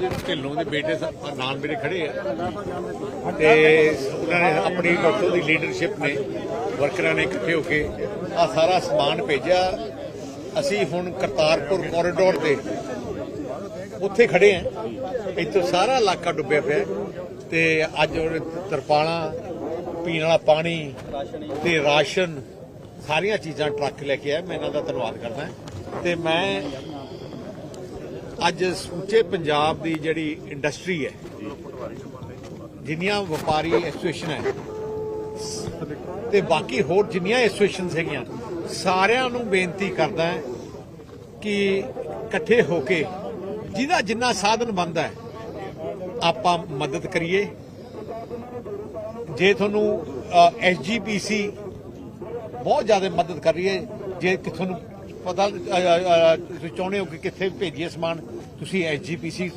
ਢਿੱਲੋਂ ਦੇ ਬੇਟੇ ਸ- ਨਾਲ ਮੇਰੇ ਖੜੇ ਆ। ਤੇ ਉਹਨਾਂ ਨੇ ਆਪਣੀ ਉੱਥੋਂ ਦੀ ਲੀਡਰਸ਼ਿਪ ਨੇ ਵਰਕਰਾਂ ਨੇ ਇਕੱਠੇ ਹੋ ਕੇ ਆ ਸਾਰਾ ਸਮਾਨ ਭੇਜਿਆ। ਅਸੀਂ ਹੁਣ ਕਰਤਾਰਪੁਰ ਕੋਰੀਡੋਰ ਤੇ ਉੱਥੇ ਖੜੇ ਆ। ਇੱਥੋਂ ਸਾਰਾ ਇਲਾਕਾ ਡੁੱਬਿਆ ਪਿਆ ਹੈ। ਤੇ ਅੱਜ ਉਹ ਤਰਪਾਲਾਂ, ਪੀਣ ਵਾਲਾ ਪਾਣੀ ਤੇ ਰਾਸ਼ਨ, ਸਾਰੀਆਂ ਚੀਜ਼ਾਂ ਟਰੱਕ ਲੈ ਕੇ ਆਇਆ। ਮੈਂ ਇਹਨਾਂ ਦਾ ਧੰਨਵਾਦ ਕਰਦਾ। ਤੇ ਮੈਂ ਅੱਜ ਸਮੁੱਚੇ ਪੰਜਾਬ ਦੀ ਜਿਹੜੀ ਇੰਡਸਟਰੀ ਹੈ, ਜਿੰਨੀਆਂ ਵਪਾਰੀ ਐਸੋਸੀਏਸ਼ਨ ਹੈ, ਤੇ ਬਾਕੀ ਹੋਰ ਜਿੰਨੀਆਂ ਐਸੋਸੀਏਸ਼ਨ ਹੈਗੀਆਂ, ਸਾਰਿਆਂ ਨੂੰ ਬੇਨਤੀ ਕਰਦਾ ਹੈ ਕਿ ਇਕੱਠੇ ਹੋ ਕੇ ਜਿਹਦਾ ਜਿੰਨਾ ਸਾਧਨ ਬਣਦਾ ਹੈ, ਆਪਾਂ ਮਦਦ ਕਰੀਏ। ਜੇ ਤੁਹਾਨੂੰ ਐਸਜੀਪੀਸੀ ਬਹੁਤ ਜ਼ਿਆਦਾ ਮਦਦ ਕਰ ਰਹੀ ਹੈ, ਜੇ ਤੁਹਾਨੂੰ ਪਤਾ ਤੁਸੀਂ ਚਾਹੁੰਦੇ ਹੋ ਕਿ ਕਿੱਥੇ ਭੇਜੀਏ ਸਮਾਨ? ਤੁਸੀਂ ਐਸਜੀਪੀਸੀ